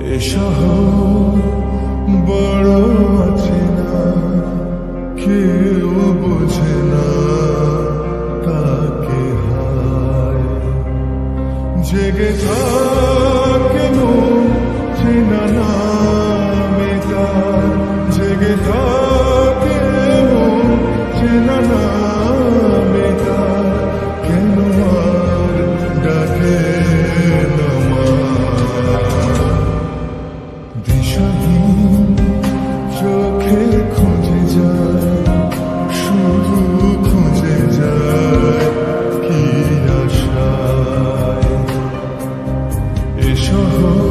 এসহ বড় আছে না, কেউ বোঝে না তাকে হায়। জেগে থাকে চেনা নামে তার। জেগে থাকে চেনা নাম 守候。